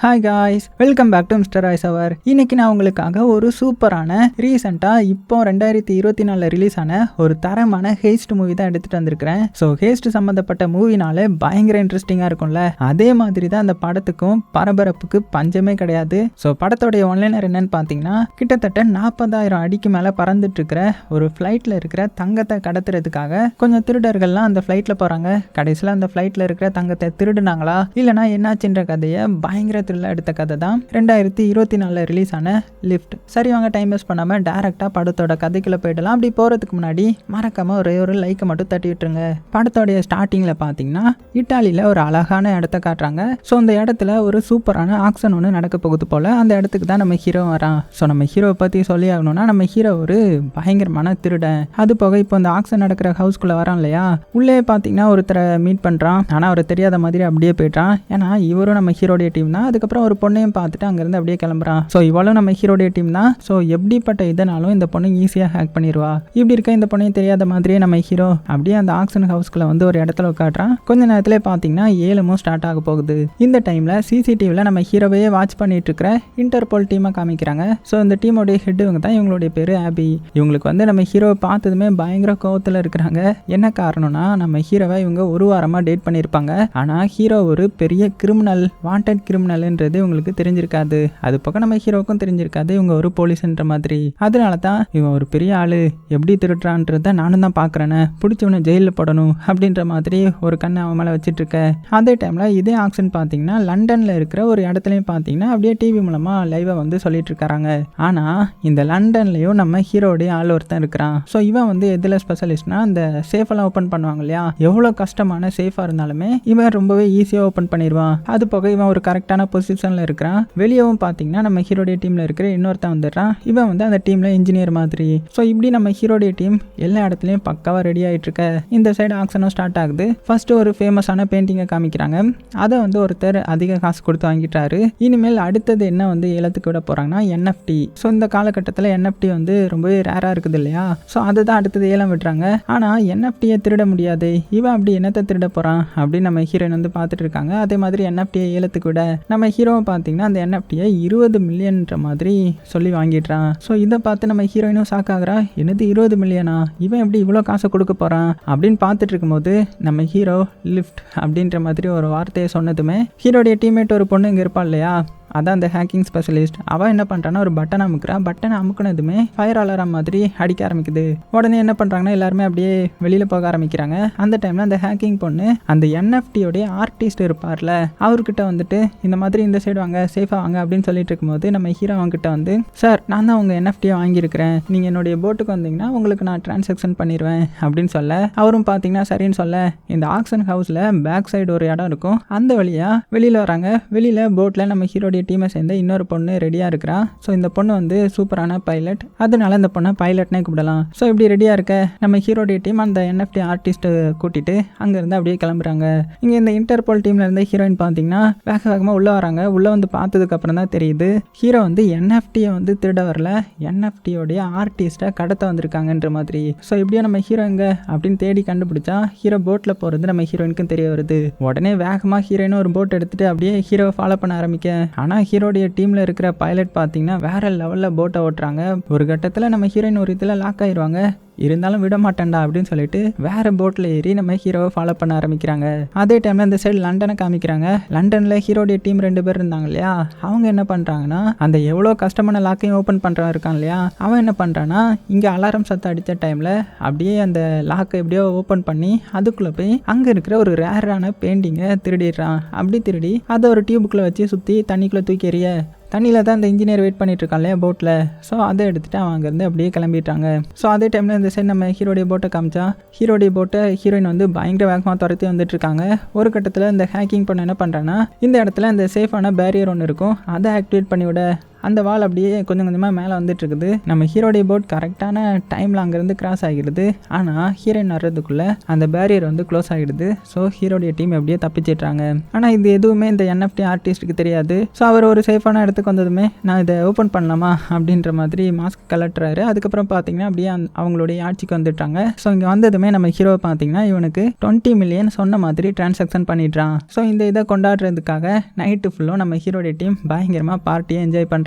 Hi guys welcome back to mister Royce அவர் இன்னைக்கு நான் உங்களுக்காக ஒரு சூப்பரான ரீசெண்டாக இப்போ ரெண்டாயிரத்தி இருபத்தி நாலில் ரிலீஸ் ஆன ஒரு தரமான ஹேஸ்ட் மூவி தான் எடுத்துகிட்டு வந்திருக்கிறேன். ஸோ ஹேஸ்ட் சம்மந்தப்பட்ட மூவினால பயங்கர இன்ட்ரெஸ்டிங்காக இருக்கும்ல. அதே மாதிரி தான் அந்த படத்துக்கும் பரபரப்புக்கு பஞ்சமே கிடையாது. ஸோ படத்தோடைய ஒன்லைனர் என்னன்னு பார்த்தீங்கன்னா கிட்டத்தட்ட நாற்பதாயிரம் அடிக்கு மேலே பறந்துட்டு இருக்கிற ஒரு ஃப்ளைட்டில் இருக்கிற தங்கத்தை கடத்துறதுக்காக கொஞ்சம் திருடர்கள்லாம் அந்த ஃப்ளைட்டில் போகிறாங்க கடைசியில் அந்த ஃப்ளைட்டில் இருக்கிற தங்கத்தை திருடுனாங்களா? இல்லைனா என்னாச்சுன்ற கதையை பயங்கர த்ரில்லாக எடுத்த கதை தான் ரெண்டாயிரத்தி இருபத்தி நாலில் ரிலீஸ் ஆன லிஃப்ட் சரி வாங்க டைம் வேஸ்ட் பண்ணாமல் டேரெக்டாக படத்தோட கதைக்குள்ளே போயிடலாம். அப்படி போகிறதுக்கு முன்னாடி மறக்காமல் ஒரே ஒரு லைக்கை மட்டும் தட்டி விட்டுருங்க படத்தோடைய ஸ்டார்டிங்கில் பார்த்தீங்கன்னா இட்டாலியில் ஒரு அழகான இடத்த காட்டுறாங்க. ஸோ அந்த இடத்துல ஒரு சூப்பரான ஆக்ஷன் ஒன்று நடக்க போகுது போல். அந்த இடத்துக்கு தான் நம்ம ஹீரோ வரான். ஸோ நம்ம ஹீரோவை பற்றி சொல்லி ஆகணும்னா நம்ம ஹீரோ ஒரு பயங்கரமான திருடன். அது போக இப்போ இந்த ஆக்ஷன் நடக்கிற ஹவுஸ்க்குள்ளே வரான் இல்லையா? உள்ளே பார்த்தீங்கன்னா ஒருத்தரை மீட் பண்ணுறான் ஆனால் அவர் தெரியாத மாதிரி அப்படியே போயிட்டான் ஏன்னா இவரும் நம்ம ஹீரோடைய டீம் தான். அதுக்கப்புறம் ஒரு பொண்ணையும் பார்த்துட்டு அங்கேருந்து அப்படியே கிளம்புறான் ஸோ இவளும் நம்ம ஹீரோடைய டீம் தான். ஸோ எப்படிப்பட்ட இதனாலும் இந்த பொண்ணு ஈஸியாக ஹேக் பண்ணிடுவா. இப்படி இருக்க இந்த பொண்ணையும் தெரியாத மாதிரியே நம்ம ஹீரோ அப்படியே அந்த ஆக்ஷன் ஹவுஸ்க்குள்ள வந்து ஒரு இடத்துல உட்காட்டுறான் கொஞ்ச நேரத்தில் பார்த்தீங்கன்னா ஏழுமும் ஸ்டார்ட் ஆக போகுது. இந்த டைமில் சிசிடிவியில் நம்ம ஹீரோவையே வாட்ச் பண்ணிட்டு இருக்கிற இன்டர்போல் டீமாக காமிக்கிறாங்க. ஸோ இந்த டீமோடைய ஹெட் இவங்க தான். இவங்களுடைய பேர் ஆபி இவங்களுக்கு வந்து நம்ம ஹீரோவை பார்த்ததுமே பயங்கர கோவத்தில் இருக்கிறாங்க. என்ன காரணம்னா நம்ம ஹீரோவை இவங்க ஒரு வாரமாக டேட் பண்ணியிருப்பாங்க ஆனால் ஹீரோ ஒரு பெரிய கிரிமினல் வாண்டட் கிரிமினல் கிரிமினல்ன்றது இவங்களுக்கு தெரிஞ்சிருக்காது. அது பக்கம் நம்ம ஹீரோவுக்கும் தெரிஞ்சிருக்காது. இவங்க ஒரு போலீஸ்ன்ற மாதிரி. அதனால தான் இவன் ஒரு பெரிய ஆள். எப்படி திருட்டுறான்றத நானும் தான் பார்க்குறேன்னு பிடிச்சவனை ஜெயிலில் போடணும் அப்படின்ற மாதிரி ஒரு கண்ணை அவன் மேலே வச்சிட்டு இருக்க அதே டைமில் இதே ஆக்ஷன் பார்த்தீங்கன்னா லண்டனில் இருக்கிற ஒரு இடத்துலையும் பார்த்தீங்கன்னா அப்படியே டிவி மூலமாக லைவாக வந்து சொல்லிட்டு இருக்காங்க ஆனால் இந்த லண்டன்லேயும் நம்ம ஹீரோடைய ஆள் ஒருத்தன் இருக்கிறான். ஸோ இவன் வந்து எதில் ஸ்பெஷலிஸ்ட்னா அந்த சேஃபெல்லாம் ஓப்பன் பண்ணுவாங்க இல்லையா? எவ்வளோ கஷ்டமான சேஃபாக இருந்தாலுமே இவன் ரொம்பவே ஈஸியாக ஓப்பன் பண்ணிடுவான் அது போக இவன் ஒரு கரெக்டான பொசிஷனில் இருக்கிறான். வெளியவும் பார்த்தீங்கன்னா நம்ம ஹீரோடைய டீமில் இருக்கிற இன்னொருத்தன் வந்துடுறான். இவன் வந்து அந்த டீமில் இன்ஜினியர் மாதிரி. ஸோ இப்படி நம்ம ஹீரோடைய டீம் எல்லா இடத்துலையும் பக்காவாக ரெடி ஆகிட்டு இருக்க இந்த சைடு ஆக்ஷனும் ஸ்டார்ட் ஆகுது. ஃபர்ஸ்ட் ஒரு ஃபேமஸான பெயிண்டிங்கை காமிக்கிறாங்க. அதை வந்து ஒருத்தர் அதிக காசு கொடுத்து வாங்கிட்டாரு. இனிமேல் அடுத்தது என்ன வந்து ஏலத்துக்கு விட போகிறாங்கன்னா என்எஃப்டி ஸோ இந்த காலகட்டத்தில் என்எஃப்டி வந்து ரொம்பவே ரேராக இருக்குது இல்லையா? ஸோ அதுதான் அடுத்தது ஏலம் விடுறாங்க ஆனால் என்எஃப்டியை திருட முடியாது. இவன் அப்படி என்னத்தை திருட போகிறான் அப்படின்னு நம்ம ஹீரோயின் வந்து பார்த்துட்டு இருக்காங்க. அதே மாதிரி என்எஃப்டியை ஏலத்துக்கு விட. நம்ம ஹீரோவை பார்த்தீங்கன்னா அந்த என்எஃப்டியை இருபது மில்லியன்ற மாதிரி சொல்லி வாங்கிடுறான். ஸோ இதை பார்த்து நம்ம ஹீரோயினும் ஷாக் ஆகுறா. என்னது இருபது மில்லியனா இவன் எப்படி இவ்வளோ காசை கொடுக்க போகிறான் அப்படின்னு பார்த்துட்டு இருக்கும்போது நம்ம ஹீரோ லிஃப்ட் அப்படின்ற மாதிரி ஒரு வார்த்தையை சொன்னதுமே ஹீரோடைய டீம்மேட் ஒரு பொண்ணு இங்கே இருப்பாள் இல்லையா? அதான் அந்த ஹேக்கிங் ஸ்பெஷலிஸ்ட் அவன் என்ன பண்ணுறான்னா ஒரு பட்டன் அமுக்குறா. பட்டன் அமுக்குனதுமே ஃபயர் அலாரம் மாதிரி அடிக்க ஆரம்பிக்குது. உடனே என்ன பண்ணுறாங்கன்னா எல்லாருமே அப்படியே வெளியில் போக ஆரம்பிக்கிறாங்க. அந்த டைமில் அந்த ஹேக்கிங் பொண்ணு அந்த என்எஃப்டியோடைய ஆர்டிஸ்ட் இருப்பார்ல அவர்கிட்ட வந்துட்டு இந்த மாதிரி இந்த சைடு வாங்க சேஃபாக வாங்க அப்படின்னு சொல்லிட்டு இருக்கும்போது நம்ம ஹீரோ அவங்ககிட்ட வந்து சார் நான் தான் உங்கள் என்எஃப்டியை வாங்கியிருக்கிறேன். நீங்கள் என்னுடைய போட்டுக்கு வந்தீங்கன்னா உங்களுக்கு நான் டிரான்சாக்ஷன் பண்ணிடுவேன் அப்படின்னு சொல்ல அவரும் பார்த்தீங்கன்னா சரின்னு சொல்ல இந்த ஆக்ஷன் ஹவுஸில் பேக் சைடு ஒரு இடம் இருக்கும். அந்த வழியாக வெளியில் வராங்க. வெளியில் போட்டில் நம்ம ஹீரோடைய டீமை சேர்ந்து இன்னொரு பொண்ணு ரெடியாக இருக்கிறா. ஸோ இந்த பொண்ணு வந்து சூப்பரான பைலட் அதனால இந்த பொண்ணை பைலட்னே கூப்பிடலாம். ஸோ இப்படி ரெடியாக இருக்க நம்ம ஹீரோடைய டீம் அந்த என்எஃப்டி ஆர்டிஸ்ட்டை கூட்டிட்டு அங்கேருந்து அப்படியே கிளம்புறாங்க. இங்கே இந்த இன்டர்போல் டீமில் இருந்து ஹீரோயின் பார்த்தீங்கன்னா வேக வேகமாக உள்ளே வராங்க. உள்ளே வந்து பார்த்ததுக்கு அப்புறம் தான் தெரியுது. ஹீரோ வந்து என்எஃப்டியை வந்து திருட வரல. என்எஃப்டியோடைய ஆர்டிஸ்ட்டை கடத்த வந்திருக்காங்கன்ற மாதிரி. ஸோ இப்படியே நம்ம ஹீரோ எங்க அப்படின்னு தேடி கண்டுபிடிச்சா ஹீரோ போட்டில் போகிறது நம்ம ஹீரோயினுக்கும் தெரிய வருது. உடனே வேகமாக ஹீரோயினும் ஒரு போட் எடுத்துட்டு அப்படியே ஹீரோவை ஃபாலோ பண்ண ஆரம்பிக்க. ஆனால் ஹீரோடைய டீமில் இருக்கிற பைலட் பார்த்தீங்கன்னா வேற லெவலில் போட்டை ஓட்டுறாங்க. ஒரு கட்டத்தில் நம்ம ஹீரோயின் ஒரு இதில் லாக் ஆயிடுவாங்க இருந்தாலும் விட மாட்டேன்டா அப்படின்னு சொல்லிட்டு வேற போட்டில் ஏறி நம்ம ஹீரோவை ஃபாலோ பண்ண ஆரம்பிக்கிறாங்க. அதே டைமில் இந்த சைடு லண்டனை காமிக்கிறாங்க. லண்டனில் ஹீரோடைய டீம் ரெண்டு பேர் இருந்தாங்க இல்லையா? அவங்க என்ன பண்ணுறாங்கன்னா அந்த எவ்வளோ கஷ்டமான லாக்கையும் ஓப்பன் பண்ணுறவன் இருக்கான் இல்லையா? அவன் என்ன பண்ணுறான்னா இங்கே அலாரம் சத்தம் அடித்த டைமில் அப்படியே அந்த லாக்கை எப்படியோ ஓப்பன் பண்ணி அதுக்குள்ளே போய் அங்கே இருக்கிற ஒரு ரேரான பெயிண்டிங்கை திருடிடுறான். அப்படி திருடி அதை ஒரு டியூபுக்குள்ளே வச்சு சுற்றி தண்ணிக்குள்ளே தூக்கி எறிய தண்ணியில் தான் இந்த இன்ஜினியர் வெயிட் பண்ணிட்டு இருக்கான் இல்லையா போட்டில் ஸோ அதை எடுத்துகிட்டு அவன் அங்கேருந்து அப்படியே கிளம்பிட்டாங்க. ஸோ அதே டைமில் இந்த சைடு நம்ம ஹீரோடைய போட்டை காமிச்சா ஹீரோடைய போட்டை ஹீரோயின் வந்து பயங்கர வேகமாக துரத்தி வந்துட்டு இருக்காங்க ஒரு கட்டத்தில் இந்த ஹேக்கிங் பண்ண என்ன பண்ணுறான்னா இந்த இடத்துல இந்த சேஃபான பேரியர் ஒன்று இருக்கும். அதை ஆக்டிவேட் பண்ணி விட அந்த வால் அப்படியே கொஞ்சம் கொஞ்சமாக மேலே வந்துட்டு இருக்குது நம்ம ஹீரோடைய போட் கரெக்டான டைமில் அங்கேருந்து கிராஸ் ஆகிடுது. ஆனால் ஹீரோயின் வர்றதுக்குள்ளே அந்த பேரியர் வந்து க்ளோஸ் ஆகிடுது. ஸோ ஹீரோடைய டீம் எப்படியே தப்பிச்சிட்றாங்க. ஆனால் இது எதுவுமே இந்த என்எஃப்டி ஆர்டிஸ்ட்டுக்கு தெரியாது. ஸோ அவர் ஒரு சேஃபான இடத்துக்கு வந்ததுமே நான் இதை ஓப்பன் பண்ணலாமா அப்படின்ற மாதிரி மாஸ்க் கலட்டுறாரு அதுக்கப்புறம் பார்த்தீங்கன்னா அப்படியே அவங்களுடைய ஆட்சிக்கு வந்துட்டாங்க. ஸோ இங்கே வந்ததுமே நம்ம ஹீரோ பார்த்தீங்கன்னா இவனுக்கு டுவெண்ட்டி மில்லியன் சொன்ன மாதிரி டிரான்சாக்ஷன் பண்ணிடுறான். ஸோ இந்த இதை கொண்டாடுறதுக்காக நைட்டு ஃபுல்லும் நம்ம ஹீரோடைய டீம் பயங்கரமாக பார்ட்டியை என்ஜாய் பண்ணுறாங்க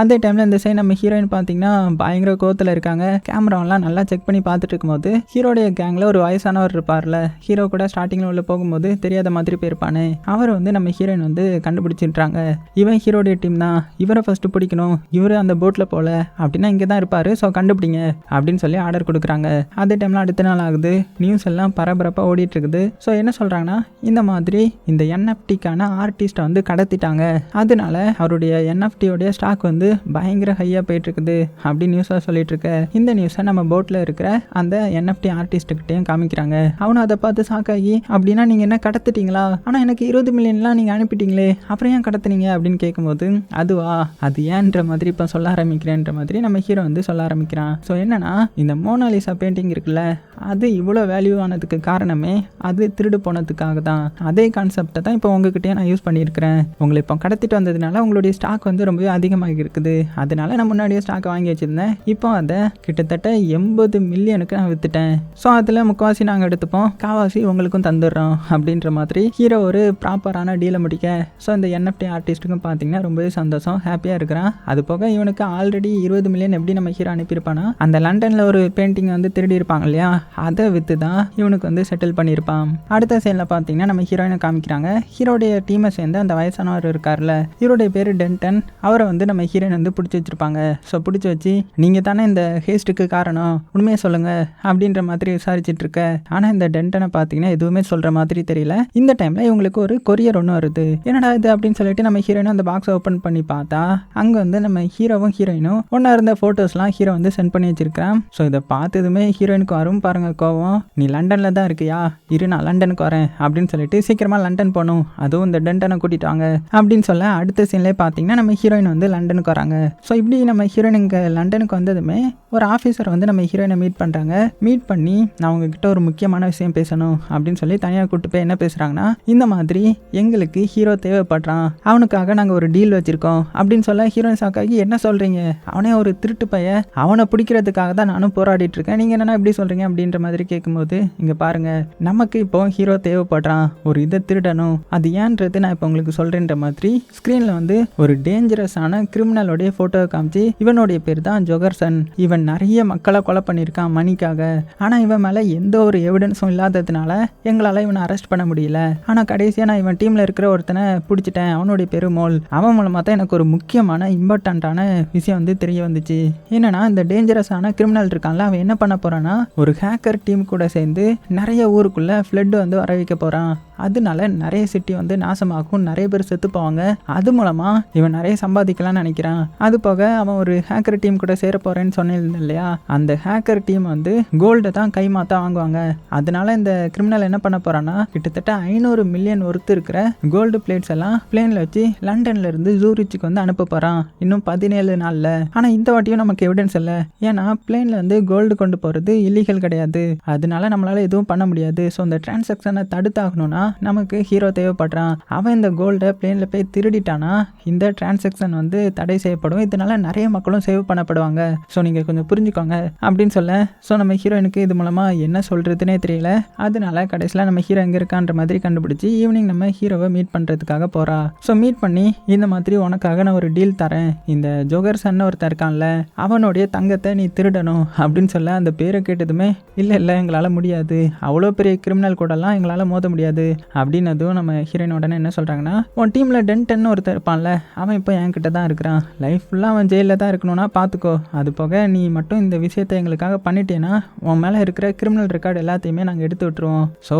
அதே டைமில் இந்த சைடு நம்ம ஹீரோயின் பார்த்தீங்கன்னா பயங்கர கோத்தில் இருக்காங்க. கேமராவெல்லாம் நல்லா செக் பண்ணி பார்த்துட்டு இருக்கும்போது ஹீரோடைய கேங்கில் ஒரு வயசானவர் இருப்பார்ல. ஹீரோ கூட ஸ்டார்டிங்கில் உள்ளே போகும்போது தெரியாத மாதிரி போயிருப்பானே. அவர் வந்து நம்ம ஹீரோயின் வந்து கண்டுபிடிச்சிட்றாங்க. இவன் ஹீரோடைய டீம் தான். இவரை ஃபஸ்ட்டு பிடிக்கணும். இவர் அந்த போட்டில் போகல அப்படின்னா இங்கே தான் இருப்பார். ஸோ கண்டுபிடிங்க. அப்படின்னு சொல்லி ஆர்டர் கொடுக்குறாங்க. அதே டைமில் அடுத்த நாள் ஆகுது. நியூஸ் எல்லாம் பரபரப்பாக ஓடிட்டு இருக்குது. ஸோ என்ன சொல்கிறாங்கன்னா இந்த மாதிரி இந்த என்எஃப்டிக்கான ஆர்டிஸ்ட்டை வந்து கடத்திட்டாங்க. அதனால அவருடைய என்எஃப்டியோடைய ஸ்டாக் வந்து பயங்கர ஹையாக போயிட்டுருக்குது அப்படின்னு அப்படி நியூஸாக சொல்லிட்டுருக்க. இந்த நியூஸை நம்ம போட்டில் இருக்கிற அந்த என்எஃப்டி ஆர்டிஸ்ட்டுக்கிட்டையும் காமிக்கிறாங்க. அவனும் அதை பார்த்து சாக்காகி அப்படின்னா நீங்கள் என்ன கடத்திட்டீங்களா? ஆனால் எனக்கு இருபது மில்லியன்லாம் நீங்கள் அனுப்பிட்டீங்களே அப்புறம் ஏன் கடத்துனீங்க? அப்படின்னு கேட்கும்போது அதுவா? அது ஏன்ற மாதிரி இப்போ சொல்ல ஆரம்பிக்கிறேன்ற மாதிரி நம்ம ஹீரோ வந்து சொல்ல ஆரம்பிக்கிறான். ஸோ என்னன்னா இந்த மோனாலிசா பெயிண்டிங் இருக்குல்ல அது இவ்வளோ வேல்யூ ஆனதுக்கு காரணமே அது திருடு போனதுக்காக தான் அதே கான்செப்டை தான் இப்போ உங்ககிட்டயே நான் யூஸ் பண்ணியிருக்கிறேன். உங்களை இப்போ கடத்திட்டு வந்ததுனால உங்களுடைய ஸ்டாக் வந்து ரொம்பவே அதிகமாக இருக்குது அதனால நான் முன்னாடியே ஸ்டாக் வாங்கி வச்சுருந்தேன். இப்போ அதை கிட்டத்தட்ட எண்பது மில்லியனுக்கு நான் விற்றுட்டேன் ஸோ அதில் முக்கால்வாசி நாங்கள் எடுத்துப்போம். காவாசி உங்களுக்கும் தந்துடுறோம் அப்படின்ற மாதிரி ஹீரோ ஒரு ப்ராப்பரான டீலை முடிக்க. ஸோ இந்த என்எஃப்டி ஆர்டிஸ்ட்டுக்கும் பார்த்தீங்கன்னா ரொம்பவே சந்தோஷம் ஹாப்பியாக இருக்கிறான். அது போக இவனுக்கு ஆல்ரெடி இருபது மில்லியன் எப்படி நம்ம ஹீரோ அனுப்பியிருப்பானா? அந்த லண்டனில் ஒரு பெயிண்டிங் வந்து திருடி இருப்பாங்க இல்லையா? அதை விற்று தான் இவனுக்கு வந்து செட்டில் பண்ணியிருப்பான். அடுத்த சைடில் பார்த்தீங்கன்னா நம்ம ஹீரோயினை காமிக்கிறாங்க. ஹீரோடைய டீமை சேர்ந்து அந்த வயசானவர் இருக்கார்ல ஹீரோடைய பேர் டென்டன். அவரை வந்து நம்ம ஹீரோயின் வந்து பிடிச்சி வச்சிருப்பாங்க. ஸோ பிடிச்சி வச்சு நீங்கள் தானே இந்த ஹேஸ்ட்டுக்கு காரணம். உண்மையை சொல்லுங்கள் அப்படின்ற மாதிரி விசாரிச்சுட்டு இருக்க. ஆனால் இந்த டென்டனை பார்த்தீங்கன்னா எதுவுமே சொல்கிற மாதிரி தெரியல. இந்த டைமில் இவங்களுக்கு ஒரு கொரியர் ஒன்று வருது. என்னடா இது? அப்படின்னு சொல்லிட்டு நம்ம ஹீரோயினும் அந்த பாக்ஸை ஓப்பன் பண்ணி பார்த்தா அங்கே வந்து நம்ம ஹீரோவும் ஹீரோயினும் ஒன்றா இருந்த ஃபோட்டோஸ்லாம் ஹீரோ வந்து சென்ட் பண்ணி வச்சிருக்கிறான். ஸோ இதை பார்த்ததுமே ஹீரோயினுக்கு வரும் பாருங்க கோவம். நீ லண்டனில் தான் இருக்கியா? இரு நான் லண்டனுக்கு வரேன் அப்படின்னு சொல்லிட்டு சீக்கிரமாக லண்டன் போகணும். அதுவும் இந்த டென்டனை கூட்டிட்டு வாங்க அப்படின்னு சொல்ல அடுத்த சீன்லேயே பார்த்தீங்கன்னா நம்ம ஹீரோயின் வந்து லண்டனுக்கு வராங்க. ஸோ இப்படி நம்ம ஹீரோயின் இங்கே லண்டனுக்கு வந்ததுமே ஒரு ஆஃபீஸர் வந்து நம்ம ஹீரோயினை மீட் பண்ணுறாங்க மீட் பண்ணி நான் உங்ககிட்ட ஒரு முக்கியமான விஷயம் பேசணும் அப்படின்னு சொல்லி தனியாக கூட்டு போய் என்ன பேசுகிறாங்கன்னா இந்த மாதிரி எங்களுக்கு ஹீரோ தேவைப்படுறான். அவனுக்காக நாங்கள் ஒரு டீல் வச்சுருக்கோம் அப்படின்னு சொல்ல ஹீரோயின் சாக்காகி என்ன சொல்கிறீங்க அவனே ஒரு திருட்டு பைய அவனை பிடிக்கிறதுக்காக தான் நானும் போராடிட்டு இருக்கேன். நீங்கள் என்னென்னா இப்படி சொல்கிறீங்க அப்படின்ற மாதிரி கேட்கும்போது இங்கே பாருங்க நமக்கு இப்போ ஹீரோ தேவைப்படுறான் ஒரு இதை திருடணும் அது ஏன்றது நான் இப்போ உங்களுக்கு சொல்கிறேன்ற மாதிரி ஸ்க்ரீனில் வந்து ஒரு டேஞ்சரஸான கிரிமினலோடைய ஃபோட்டோவை காமிச்சு இவனுடைய பேர் தான் ஜொகர்சன். இவன் நிறைய மக்களை கொலை பண்ணியிருக்கான் மணிக்காக. ஆனால் இவன் மேலே எந்த ஒரு எவிடன்ஸும் இல்லாததுனால எங்களால் இவனை அரெஸ்ட் பண்ண முடியல. ஆனால் கடைசியாக நான் இவன் டீமில் இருக்கிற ஒருத்தனை பிடிச்சிட்டேன் அவனுடைய பேரு மோல். அவன் மூலமாக தான் எனக்கு ஒரு முக்கியமான இம்பார்ட்டண்ட்டான விஷயம் வந்து தெரிய வந்துச்சு. என்னன்னா இந்த டேஞ்சரஸான கிரிமினல் இருக்கான்ல அவன் என்ன பண்ண போகிறான்னா ஒரு ஹேக்கர் டீம் கூட சேர்ந்து நிறைய ஊருக்குள்ள ஃப்ளட் வந்து வர வைக்க போறான். அதனால நிறைய சிட்டி வந்து நாசமாகும். நிறைய பேர் செத்து போவாங்க அது மூலமா இவன் நிறைய சம்பாதிக்கலாம்னு நினைக்கிறான். அது போக அவன் ஒரு ஹேக்கர் டீம் கூட சேர போறேன்னு சொன்னிருந்தேன் இல்லையா? அந்த ஹேக்கர் டீம் வந்து கோல்டை தான் கைமாத்தா வாங்குவாங்க. அதனால இந்த கிரிமினல் என்ன பண்ண போறான்னா கிட்டத்தட்ட ஐநூறு மில்லியன் ஒருத்து இருக்கிற கோல்டு பிளேட்ஸ் எல்லாம் பிளேன்ல வச்சு லண்டன்ல இருந்து ஜூரிச்சுக்கு வந்து அனுப்ப போறான். இன்னும் பதினேழு நாள்ல. ஆனா இந்த வாட்டியும் நமக்கு எவிடன்ஸ் இல்லை. ஏன்னா பிளேன்ல வந்து கோல்டு கொண்டு போறது இல்லீகல் கிடையாது. அதனால நம்மளால எதுவும் பண்ண முடியாது. ஸோ இந்த டிரான்சாக்ஷனை தடுத்தாகணும்னா நமக்கு ஹீரோ தேவைப்படுறான். அவன் இந்த கோல்டை பிளேனில் போய் திருடிட்டானா? இந்த டிரான்சாக்ஷன் வந்து தடை செய்யப்படும். இதனால நிறைய மக்களும் சேவ் பண்ணப்படுவாங்க. ஸோ நீங்கள் கொஞ்சம் புரிஞ்சுக்கோங்க அப்படின்னு சொல்ல ஸோ நம்ம ஹீரோயினுக்கு இது மூலமாக என்ன சொல்கிறதுனே தெரியல. அதனால கடைசியில் நம்ம ஹீரோ எங்கே இருக்கான்ற மாதிரி கண்டுபிடிச்சி ஈவினிங் நம்ம ஹீரோவை மீட் பண்ணுறதுக்காக போகிறா ஸோ மீட் பண்ணி இந்த மாதிரி உனக்காக நான் ஒரு டீல் தரேன். இந்த ஜோகர் சன்னு ஒருத்தன் இருக்கான்ல அவனுடைய தங்கத்தை நீ திருடணும் அப்படின்னு சொல்ல அந்த பேரை கேட்டதுமே இல்லை இல்லை எங்களால் முடியாது. அவ்வளோ பெரிய கிரிமினல் கூடலாம் எங்களால் மோத முடியாது. அப்படின்னதும் நம்ம ஹீரோயின் உடனே என்ன சொல்கிறாங்கன்னா உன் டீமில் டென்டன் ஒருத்தர் இருப்பான்ல அவன் இப்போ என்கிட்ட தான் இருக்கிறான். லைஃப் ஃபுல்லாக அவன் ஜெயிலில் தான் இருக்கணும்னா பார்த்துக்கோ அது போக நீ மட்டும் இந்த விஷயத்தை எங்களுக்காக பண்ணிட்டேன்னா உன் மேலே இருக்கிற கிரிமினல் ரெக்கார்டு எல்லாத்தையுமே நாங்கள் எடுத்து விட்டுருவோம். ஸோ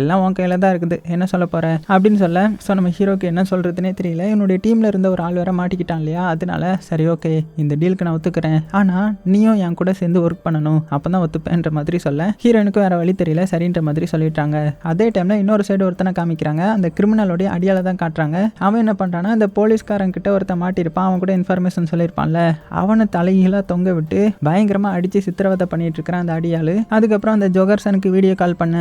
எல்லாம் உன் கையில் தான் இருக்குது. என்ன சொல்ல போற? அப்படின்னு சொல்ல ஸோ நம்ம ஹீரோக்கு என்ன சொல்றதுனே தெரியல. என்னுடைய டீம்ல இருந்த ஒரு ஆள் வேற மாட்டிக்கிட்டான் இல்லையா? அதனால சரி ஓகே இந்த டீலுக்கு நான் ஒத்துக்கிறேன். ஆனால் நீயும் என் கூட சேர்ந்து ஒர்க் பண்ணணும். அப்பதான் ஒத்துப்பேன்ற மாதிரி சொல்ல ஹீரோனுக்கு வேற வழி தெரியல சரின்ற மாதிரி சொல்லிட்டாங்க. அதே டைம்ல இன்னொரு சைடு ஒருத்தனை காமிக்கிறாங்க. அந்த கிரிமினலோடைய அடியால தான் காட்டுறாங்க. அவன் என்ன பண்ணுறான்னா அந்த போலீஸ்காரன் கிட்ட ஒருத்தன் மாட்டியிருப்பான். அவன் கூட இன்ஃபர்மேஷன் சொல்லியிருப்பான்ல. அவனை தலைகீழாக தொங்க விட்டு பயங்கரமாக அடித்து சித்திரவதை பண்ணிட்டு இருக்கிறான் அந்த அடியாள். அதுக்கப்புறம் அந்த ஜோகர்சனுக்கு வீடியோ கால் பண்ண.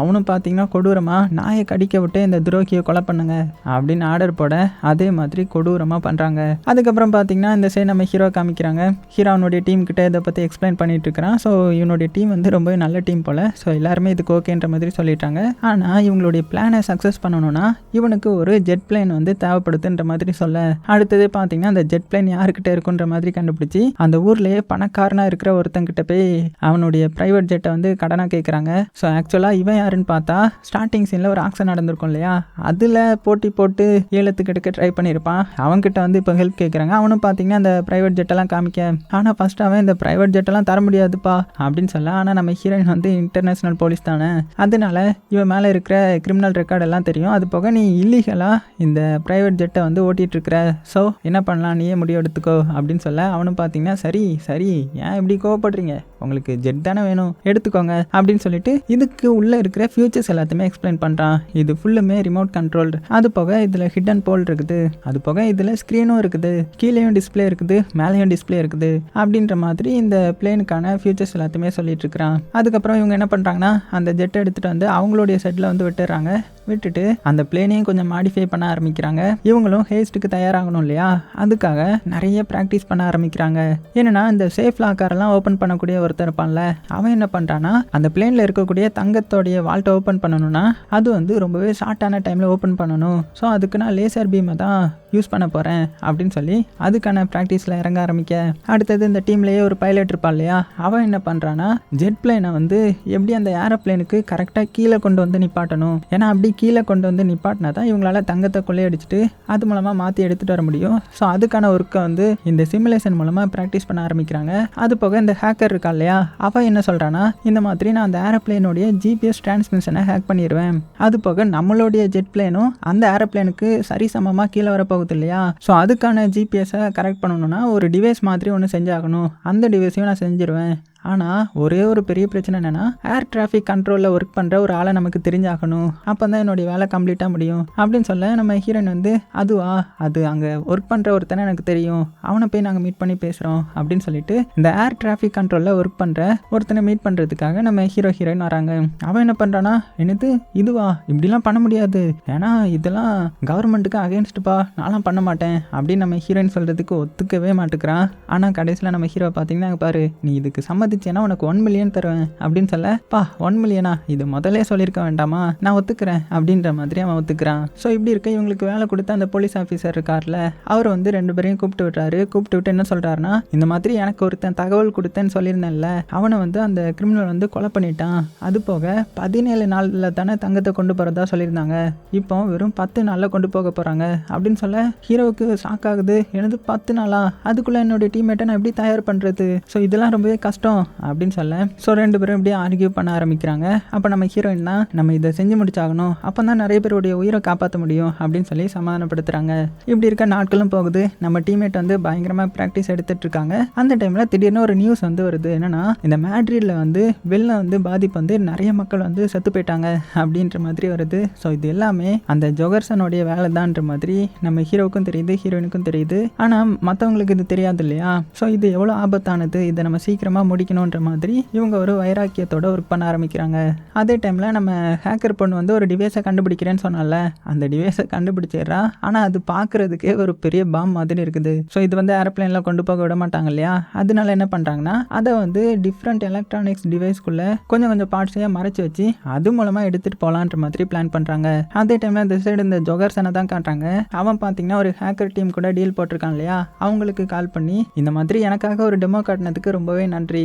அவனும் பார்த்தீங்கன்னா கொடூரமாக நாயை கடிக்க விட்டு இந்த துரோகியை கொலை பண்ணுங்க. அப்படின்னு ஆர்டர் போட அதே மாதிரி கொடூரமாக பண்ணுறாங்க அதுக்கப்புறம் பார்த்தீங்கன்னா இந்த சைடு நம்ம ஹீரோ காமிக்கிறாங்க. ஹீரோ அவனுடைய டீம் கிட்ட இதை பற்றி எக்ஸ்பிளைன் பண்ணிட்டு இருக்கிறான். ஸோ இவனுடைய டீம் வந்து ரொம்பவே நல்ல டீம் போல். ஸோ எல்லாருமே இதுக்கு ஓகேன்ற மாதிரி சொல்லிட்டாங்க. ஆனால் இவங்களுடைய பிளானை சக்ஸஸ் பண்ணணும்னா இவனுக்கு ஒரு ஜெட் பிளேன் வந்து தேவைப்படுதுன்ற மாதிரி சொல்ல. அடுத்தது பார்த்தீங்கன்னா அந்த ஜெட் பிளேன் யாருக்கிட்ட இருக்குன்ற மாதிரி கண்டுபிடிச்சி அந்த ஊர்லேயே பணக்காரனாக இருக்கிற ஒருத்தங்கிட்ட போய் அவனுடைய ப்ரைவேட் ஜெட்டை வந்து கடனாக கேட்குறாங்க ஸோ ஆக்சுவலாக இவன் யாருன்னு பார்த்தா ஸ்டார்டிங் சீனில் ஒரு ஆக்ஷன் நடந்திருக்கும் இல்லையா? அதில் போட்டி போட்டு ஏலத்துக்கு எடுக்க ட்ரை பண்ணியிருப்பான். அவன்கிட்ட வந்து இப்போ ஹெல்ப் கேட்குறாங்க அவனும் பார்த்தீங்கன்னா அந்த ப்ரைவேட் ஜெட்டெல்லாம் காமிக்க ஆனால் ஃபஸ்ட் அவன் இந்த ப்ரைவேட் ஜெட்டெல்லாம் தர முடியாதுப்பா அப்படின்னு சொல்ல ஆனால் நம்ம ஹீரோயின் வந்து இன்டர்நேஷ்னல் போலீஸ் தானே. அதனால இவன் மேலே இருக்கிற கிரிமினல் ரெக்கார்ட் எல்லாம் தெரியும். அது போக நீ இல்லீகலாக இந்த ப்ரைவேட் ஜெட்டை வந்து ஓட்டிகிட்டு ஸோ என்ன பண்ணலாம்? நீயே முடிவு எடுத்துக்கோ அப்படின்னு சொல்ல அவனும் பார்த்தீங்கன்னா சரி சரி ஏன் இப்படி கோவப்படுறீங்க? உங்களுக்கு ஜெட் தானே வேணும். எடுத்துக்கோங்க அப்படின்னு சொல்லிட்டு இதுக்கு உள்ளே இருக்கிற ஃபியூச்சர்ஸ் எல்லாத்தையுமே எக்ஸ்பிளைன் பண்ணுறான் இது ஃபுல்லுமே ரிமோட் கண்ட்ரோல்டு அது போக இதில் ஹிடன் போல் இருக்குது. அது போக இதில் ஸ்க்ரீனும் இருக்குது. கீழேயும் டிஸ்ப்ளே இருக்குது. மேலேயும் டிஸ்ப்ளே இருக்குது. அப்படின்ற மாதிரி இந்த பிளேனுக்கான ஃபியூச்சர்ஸ் எல்லாத்தையுமே சொல்லிட்டு இருக்கிறான். அதுக்கப்புறம் இவங்க என்ன பண்ணுறாங்கன்னா அந்த ஜெட்டை எடுத்துகிட்டு வந்து அவங்களுடைய செட்டில் வந்து விட்டுறாங்க. விட்டுட்டு அந்த பிளேனையும் கொஞ்சம் மாடிஃபை பண்ண ஆரம்பிக்கிறாங்க. இவங்களும் ஹேஸ்ட்டுக்கு தயாராகணும் இல்லையா? அதுக்காக நிறைய ப்ராக்டிஸ் பண்ண ஆரம்பிக்கிறாங்க. என்னன்னா இந்த சேஃப் லாக்கரெல்லாம் ஓப்பன் பண்ணக்கூடிய ஒருத்தர் இருப்பான்ல. அவன் என்ன பண்ணுறான்னா அந்த பிளேனில் இருக்கக்கூடிய தங்கத்தோடைய வால்ட்டை ஓப்பன் பண்ணணும்னா அது வந்து ரொம்பவே ஷார்ட்டான டைமில் ஓப்பன் பண்ணணும். ஸோ அதுக்கு நான் லேசர் பீமை தான் யூஸ் பண்ண போகிறேன் அப்படின்னு சொல்லி அதுக்கான ப்ராக்டிஸில் இறங்க ஆரம்பிக்க. அடுத்தது இந்த டீம்லேயே ஒரு பைலட் இருப்பான் இல்லையா? அவன் என்ன பண்ணுறான்னா ஜெட் பிளேனை வந்து எப்படி அந்த ஏரோப்ளேனுக்கு கரெக்டாக கீழே கொண்டு வந்து நிப்பாட்டணும்? ஏன்னா அப்படி கீழே கொண்டு வந்து நிப்பாட்டினா தான் இவங்களால தங்கத்தை கொள்ளையடிச்சிட்டு அது மூலமாக மாற்றி எடுத்துகிட்டு வர முடியும். ஸோ அதுக்கான ஒர்க்கை வந்து இந்த சிமுலேஷன் மூலமாக ப்ராக்டிஸ் பண்ண ஆரம்பிக்கிறாங்க. அது போக இந்த ஹேக்கர் இருக்கா இல்லையா? அவன் என்ன சொல்கிறான்னா இந்த மாதிரி நான் அந்த ஏரோப்ளேனுடைய ஜிபிஎஸ் டிரான்ஸ்மிஷனை ஹேக் பண்ணிடுவேன் அது போக நம்மளுடைய ஜெட் பிளேனும் அந்த ஏரோப்ளேனுக்கு சரிசமமாக கீழே வரப்போகுது இல்லையா? ஸோ அதுக்கான ஜிபிஎஸை கரெக்ட் பண்ணணும்னா ஒரு டிவைஸ் மாதிரி ஒன்று செஞ்சாகணும். அந்த டிவைஸையும் நான் செஞ்சிருவேன். ஆனால் ஒரே ஒரு பெரிய பிரச்சனை என்னென்னா ஏர் டிராஃபிக் கண்ட்ரோலில் ஒர்க் பண்ணுற ஒரு ஆளை நமக்கு தெரிஞ்சாகணும். அப்போ தான் என்னுடைய வேலை கம்ப்ளீட்டாக முடியும். அப்படின்னு சொல்ல நம்ம ஹீரோயின் வந்து அதுவா? அது அங்கே ஒர்க் பண்ணுற ஒருத்தனை எனக்கு தெரியும். அவனை போய் நாங்கள் மீட் பண்ணி பேசுகிறோம் அப்படின்னு சொல்லிட்டு இந்த ஏர் டிராஃபிக் கண்ட்ரோலில் ஒர்க் பண்ணுற ஒருத்தனை மீட் பண்ணுறதுக்காக நம்ம ஹீரோ ஹீரோயின் வராங்க. அவன் என்ன பண்ணுறான்னா என்னது? இதுவா? இப்படிலாம் பண்ண முடியாது. ஏன்னா இதெல்லாம் கவர்மெண்ட்டுக்கு அகேன்ஸ்டுப்பா நான்லாம் பண்ண மாட்டேன். அப்படின்னு நம்ம ஹீரோயின் சொல்கிறதுக்கு ஒத்துக்கவே மாட்டுக்கிறான். ஆனால் கடைசியில் நம்ம ஹீரோ பார்த்தீங்கன்னா பாரு நீ இதுக்கு சம்மதி வந்துச்சுன்னா உனக்கு ஒன் மில்லியன் தருவேன் அப்படின்னு சொல்ல பா ஒன் மில்லியனா இது முதல்ல சொல்லியிருக்க வேண்டாமா? நான் ஒத்துக்கிறேன் அப்படின்ற மாதிரி அவன் ஒத்துக்கிறான். ஸோ இப்படி இருக்க இவங்களுக்கு வேலை கொடுத்த அந்த போலீஸ் ஆஃபீஸர் இருக்கார்ல அவர் வந்து ரெண்டு பேரையும் கூப்பிட்டு விட்டாரு கூப்பிட்டு விட்டு என்ன சொல்கிறாருன்னா இந்த மாதிரி எனக்கு ஒருத்தன் தகவல் கொடுத்தேன்னு சொல்லியிருந்தேன்ல அவனை வந்து அந்த கிரிமினல் வந்து கொலை பண்ணிட்டான். அது போக பதினேழு நாளில் தானே தங்கத்தை கொண்டு போகிறதா சொல்லியிருந்தாங்க. இப்போ வெறும் பத்து நாளில் கொண்டு போக போகிறாங்க அப்படின்னு சொல்ல ஹீரோவுக்கு ஷாக் ஆகுது. எனது பத்து நாளா? அதுக்குள்ளே என்னுடைய டீம்மேட்டை நான் எப்படி தயார் பண்ணுறது ஸோ இதெல்லாம் ரொம்பவே கஷ்டம். அப்படின்னு சொல்ல. ஸோ ரெண்டு பேரும் இப்படியே ஆர்கியூ பண்ண ஆரம்பிக்கிறாங்க. அப்போ நம்ம ஹீரோயின் தான் நம்ம இதை செஞ்சு முடிச்சாகணும். அப்போ தான் நிறைய பேருடைய உயிரை காப்பாற்ற முடியும் அப்படின்னு சொல்லி சமாதானப்படுத்துகிறாங்க இப்படி இருக்க நாட்களும் போகுது. நம்ம டீம்மேட் வந்து பயங்கரமாக ப்ராக்டிஸ் எடுத்துட்டு இருக்காங்க. அந்த டைமில் திடீர்னு ஒரு நியூஸ் வந்து வருது. என்னன்னா இந்த மேட்ரிட்ல வந்து வெள்ளம் வந்து பாதிப்பு வந்து நிறைய மக்கள் வந்து செத்து போயிட்டாங்க அப்படின்ற மாதிரி வருது. ஸோ இது எல்லாமே அந்த ஜொகர்சனுடைய வேலை தான்ற மாதிரி நம்ம ஹீரோவுக்கும் தெரியுது ஹீரோயினுக்கும் தெரியுது. ஆனால் மற்றவங்களுக்கு இது தெரியாது இல்லையா? ஸோ இது எவ்வளோ ஆபத்தானது? இதை நம்ம சீக்கிரமாக கண்டுபிடிக்கணுன்ற மாதிரி இவங்க ஒரு வைராக்கியத்தோட ஒர்க் பண்ண ஆரம்பிக்கிறாங்க. அதே டைமில் நம்ம ஹேக்கர் பொண்ணு வந்து ஒரு டிவைஸை கண்டுபிடிக்கிறேன்னு சொன்னால அந்த டிவைஸை கண்டுபிடிச்சிடுறா. ஆனால் அது பார்க்குறதுக்கே ஒரு பெரிய பாம் மாதிரி இருக்குது. ஸோ இது வந்து ஏரோப்ளைனில் கொண்டு போக விட மாட்டாங்க இல்லையா? அதனால என்ன பண்ணுறாங்கன்னா அதை வந்து டிஃப்ரெண்ட் எலக்ட்ரானிக்ஸ் டிவைஸ்க்குள்ளே கொஞ்சம் கொஞ்சம் பார்ட்ஸையாக மறைச்சி வச்சு அது மூலமாக எடுத்துகிட்டு போகலான்ற மாதிரி பிளான் பண்ணுறாங்க அதே டைமில் இந்த சைடு இந்த ஜொகர்சனை தான் காட்டுறாங்க. அவன் பார்த்தீங்கன்னா ஒரு ஹேக்கர் டீம் கூட டீல் போட்டிருக்கான் இல்லையா? அவங்களுக்கு கால் பண்ணி இந்த மாதிரி எனக்காக ஒரு டெமோ காட்டினதுக்கு ரொம்பவே நன்றி.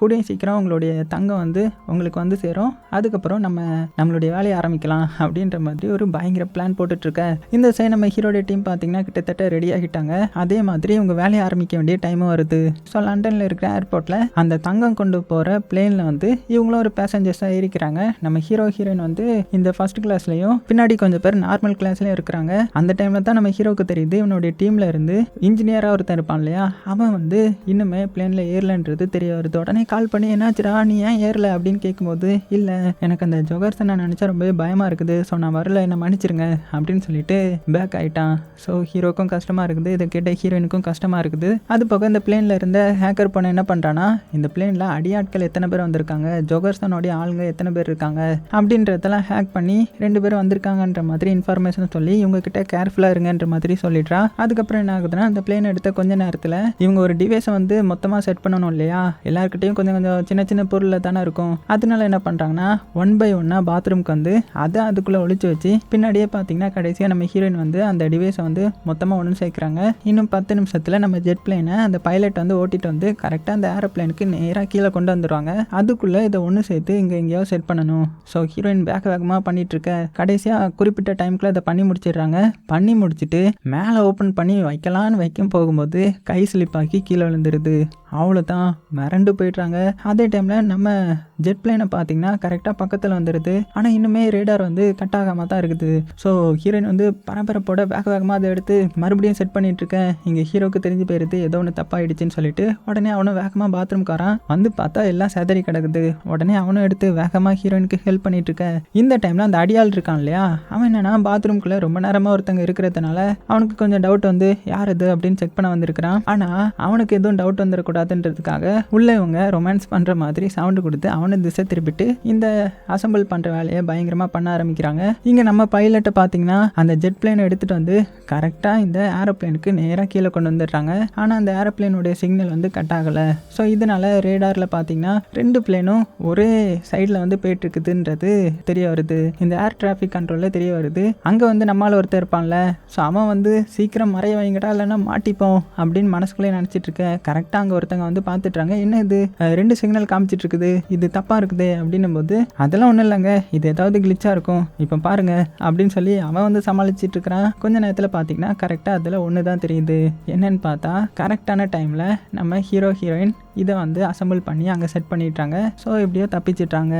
கூடிய சீக்கிரம் உங்களுடைய தங்கம் வந்து உங்களுக்கு வந்து சேரும். அதுக்கப்புறம் நம்ம நம்மளுடைய வேலையை ஆரம்பிக்கலாம் அப்படின்ற மாதிரி ஒரு பயங்கர பிளான் போட்டுட்ருக்க. இந்த சைடு நம்ம ஹீரோடைய டீம் பார்த்தீங்கன்னா கிட்டத்தட்ட ரெடி ஆகிட்டாங்க. அதே மாதிரி இவங்க வேலையை ஆரம்பிக்க வேண்டிய டைமும் வருது. ஸோ லண்டனில் இருக்கிற ஏர்போர்ட்டில் அந்த தங்கம் கொண்டு போகிற பிளேனில் வந்து இவங்களும் ஒரு பேசஞ்சர்ஸாக ஏறிக்கிறாங்க நம்ம ஹீரோ ஹீரோயின் வந்து இந்த ஃபர்ஸ்ட் கிளாஸ்லையும் பின்னாடி கொஞ்சம் பேர் நார்மல் கிளாஸ்லையும் இருக்கிறாங்க. அந்த டைமில் தான் நம்ம ஹீரோக்கு தெரியுது. இவனுடைய டீமில் இருந்து இன்ஜினியராக ஒருத்தன் இருப்பான் இல்லையா? அவன் வந்து இன்னுமே பிளேனில் ஏறலன்றது தெரிய வருது. உடனே கால் பண்ணி என்னாச்சுடா? நீ ஏன் ஏறல? அப்படின்னு கேட்கும்போது இல்லை எனக்கு அந்த ஜொகர்சனை நான் நினச்சா ரொம்பவே பயமாக இருக்குது. ஸோ நான் வரல. என்னை மன்னிச்சிருங்க. அப்படின்னு சொல்லிட்டு பேக் ஆகிட்டான் ஸோ ஹீரோக்கும் கஷ்டமாக இருக்குது. இதை கேட்ட ஹீரோயினுக்கும் கஷ்டமாக இருக்குது. அது போக இந்த பிளேனில் இருந்த ஹேக்கர் பொண்ணு என்ன பண்ணுறான்னா இந்த பிளேனில் அடியாட்கள் எத்தனை பேர் வந்திருக்காங்க? ஜொகர்சனோடைய ஆளுங்க எத்தனை பேர் இருக்காங்க? அப்படின்றதெல்லாம் ஹேக் பண்ணி ரெண்டு பேரும் வந்திருக்காங்கன்ற மாதிரி இன்ஃபர்மேஷன் சொல்லி இவங்க கிட்ட கேர்ஃபுல்லாக இருங்கன்ற மாதிரி சொல்லிடுறா. அதுக்கப்புறம் என்ன ஆகுதுன்னா அந்த பிளேன் எடுத்த கொஞ்ச நேரத்தில் இவங்க ஒரு டிவைஸை வந்து மொத்தமாக செட் பண்ணணும் இல்லையா? எல்லாருக்கிட்டையும் கொஞ்சம் கொஞ்சம் சின்ன சின்ன பொருளில் தானே இருக்கும். அதனால என்ன பண்ணுறாங்கன்னா ஒன் பை ஒன்னாக பாத்ரூம்க்கு வந்து அதை அதுக்குள்ளே ஒழிச்சு வச்சு பின்னாடியே பார்த்தீங்கன்னா கடைசியாக நம்ம ஹீரோயின் வந்து அந்த டிவைஸை வந்து மொத்தமாக ஒன்று சேர்க்குறாங்க. இன்னும் பத்து நிமிஷத்தில் நம்ம ஜெட் பிளேனை அந்த பைலட் வந்து ஓட்டிட்டு வந்து கரெக்டாக அந்த ஏரோப்ளைனுக்கு நேராக கீழே கொண்டு வந்துடுவாங்க அதுக்குள்ளே இதை ஒன்று சேர்த்து இங்கே எங்கேயாவது செட் பண்ணணும். ஸோ ஹீரோயின் வேக வேகமாக பண்ணிட்டு இருக்க. கடைசியாக குறிப்பிட்ட டைம்க்குள்ள இதை பண்ணி முடிச்சிடுறாங்க. பண்ணி முடிச்சுட்டு மேலே ஓப்பன் பண்ணி வைக்கலான்னு வைக்கும் போகும்போது கை ஸ்லிப்பாக்கி கீழே விழுந்துருது. அவ்வளோதான் மிரண்டு போயிடுறாங்க. அதே டைமில் நம்ம ஜெட் பிளேனை பார்த்தீங்கன்னா கரெக்டாக பக்கத்தில் வந்துடுது ஆனால் இன்னுமே ரேடார் வந்து கட் ஆகாமல் தான் இருக்குது. ஸோ ஹீரோயின் வந்து பரபரப்போட வேக வேகமாக அதை எடுத்து மறுபடியும் செட் பண்ணிட்டு இருக்கேன். இங்கே ஹீரோக்கு தெரிஞ்சு போயிருது ஏதோ ஒன்று தப்பாயிடுச்சுன்னு சொல்லிட்டு உடனே அவனும் வேகமாக பாத்ரூம்காரான் வந்து பார்த்தா எல்லாம் சேதறி கிடக்குது. உடனே அவனும் எடுத்து வேகமாக ஹீரோயினுக்கு ஹெல்ப் பண்ணிட்டு இருக்கேன். இந்த டைமில் அந்த அடியாள் இருக்கான் இல்லையா? அவன் என்னன்னா பாத்ரூம்குள்ளே ரொம்ப நேரமாக ஒருத்தங்க இருக்கிறதுனால அவனுக்கு கொஞ்சம் டவுட் வந்து யார் இது? அப்படின்னு செக் பண்ண வந்திருக்கிறான். ஆனால் அவனுக்கு எதுவும் டவுட் வந்துடக்கூடாதுன்றதுக்காக உள்ள இவங்க ரொமான்ஸ் பண்ணுற மாதிரி சவுண்டு கொடுத்து அவன் திசை திருப்பிட்டு இந்த அசம்பிள் பண்ணுற வேலையை பயங்கரமாக பண்ண ஆரம்பிக்கிறாங்க. இங்கே நம்ம பைலட்டை பார்த்தீங்கன்னா அந்த ஜெட் பிளேனை எடுத்துகிட்டு வந்து கரெக்டாக இந்த ஏரோப்ளேனுக்கு நேராக கீழே கொண்டு வந்துடுறாங்க. ஆனால் அந்த ஏரோப்ளேனுடைய சிக்னல் வந்து கட் ஆகலை. ஸோ இதனால் ரேடாரில் பார்த்தீங்கன்னா ரெண்டு பிளேனும் ஒரே சைடில் வந்து போயிட்டுருக்குதுன்றது தெரிய வருது. இந்த ஏர் டிராஃபிக் கண்ட்ரோலில் தெரிய வருது. அங்கே வந்து நம்மளால் ஒருத்தர் இருப்பான்ல. ஸோ அவன் வந்து சீக்கிரம் மறைய வைங்கடா இல்லைன்னா மாட்டிப்போம் அப்படின்னு மனசுக்குள்ளே நினச்சிட்டு இருக்க. கரெக்டாக அங்கே ஒருத்தங்க வந்து பார்த்துட்றாங்க என்ன இது? ரெண்டு சிக்னல் காமிச்சிட்டு இருக்குது. இது தப்பாக இருக்குது அப்படின்னும் போது அதெல்லாம் ஒன்றும் இல்லைங்க. இது ஏதாவது கிளிச்சாக இருக்கும். இப்போ பாருங்க அப்படின்னு சொல்லி அவன் வந்து சமாளிச்சிட்டு இருக்கிறான் கொஞ்ச நேரத்தில் பார்த்தீங்கன்னா கரெக்டாக அதில் ஒன்று தான் தெரியுது. என்னன்னு பார்த்தா கரெக்டான டைமில் நம்ம ஹீரோ ஹீரோயின் இதை வந்து அசம்பிள் பண்ணி அங்கே செட் பண்ணிட்டாங்க ஸோ எப்படியோ தப்பிச்சிட்டாங்க